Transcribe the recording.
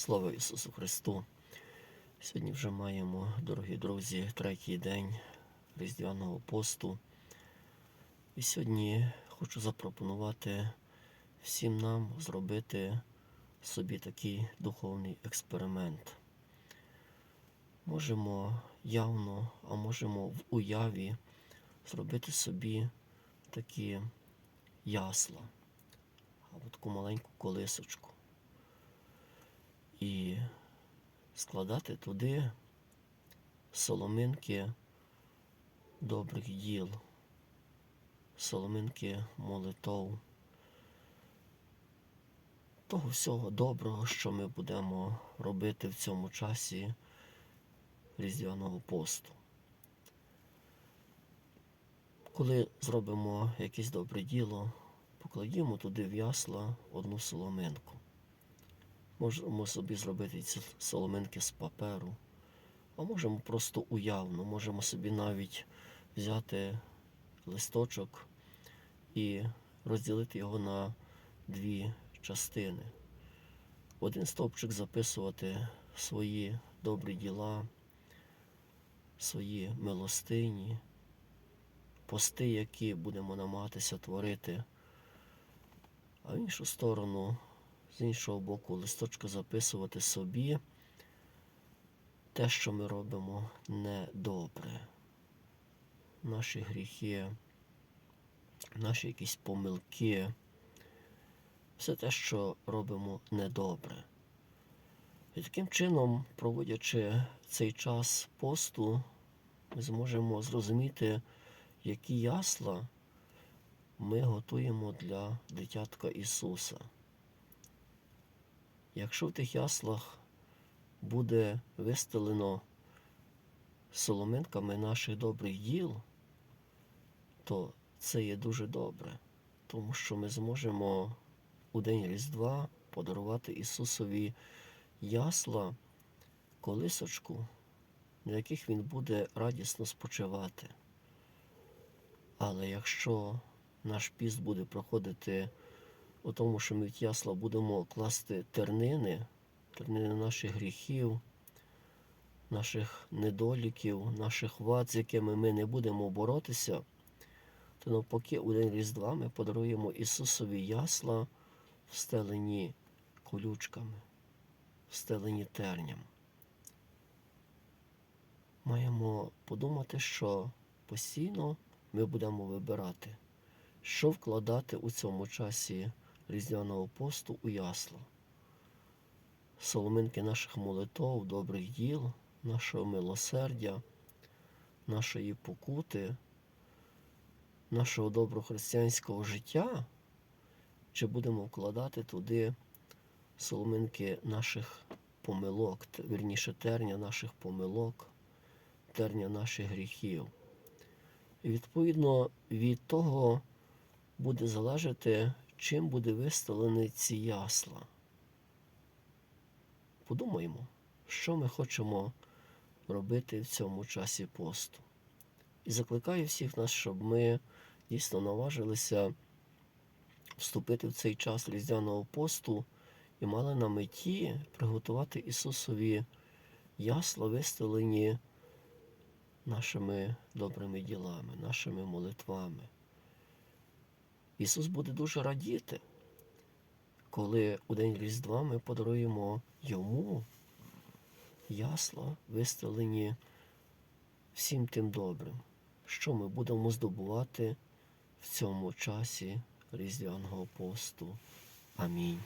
Слава Ісусу Христу! Сьогодні вже маємо, дорогі друзі, третій день Різдвяного посту. І сьогодні хочу запропонувати всім нам зробити собі такий духовний експеримент. Можемо явно, а можемо в уяві зробити собі такі ясла або таку маленьку колисочку і складати туди соломинки добрих діл, соломинки молитов, того всього доброго, що ми будемо робити в цьому часі Різдвяного посту. Коли зробимо якесь добре діло, покладімо туди в ясла одну соломинку. Можемо собі зробити ці соломинки з паперу, а можемо просто уявно, можемо собі навіть взяти листочок і розділити його на дві частини. В один стовпчик записувати свої добрі діла, свої милостині, пости, які будемо намагатися творити, а в іншу сторону з іншого боку листочка записувати собі те, що ми робимо недобре. Наші гріхи, наші якісь помилки, все те, що робимо недобре. І таким чином, проводячи цей час посту, ми зможемо зрозуміти, які ясла ми готуємо для дитятка Ісуса. Якщо в тих яслах буде вистелено соломинками наших добрих діл, то це є дуже добре, тому що ми зможемо у день Різдва подарувати Ісусові ясла, колисочку, на яких Він буде радісно спочивати. Але якщо наш піст буде проходити у тому, що ми в ті ясла будемо класти тернини, тернини наших гріхів, наших недоліків, наших вад, з якими ми не будемо боротися, то навпаки у день Різдва ми подаруємо Ісусові ясла, встелені колючками, встелені терням. Маємо подумати, що постійно ми будемо вибирати, що вкладати у цьому часі Різдвяного посту у ясла. Соломинки наших молитов, добрих діл, нашого милосердя, нашої покути, нашого доброго християнського життя, чи будемо вкладати туди соломинки наших помилок, вірніше терня наших помилок, терня наших гріхів. І відповідно від того буде залежати, чим буде виставлені ці ясла. Подумаємо, що ми хочемо робити в цьому часі посту. І закликаю всіх нас, щоб ми дійсно наважилися вступити в цей час Різдвяного посту і мали на меті приготувати Ісусові ясла, виставлені нашими добрими ділами, нашими молитвами. Ісус буде дуже радіти, коли у день Різдва ми подаруємо Йому ясла, виставлені всім тим добрим, що ми будемо здобувати в цьому часі Різдвяного посту. Амінь.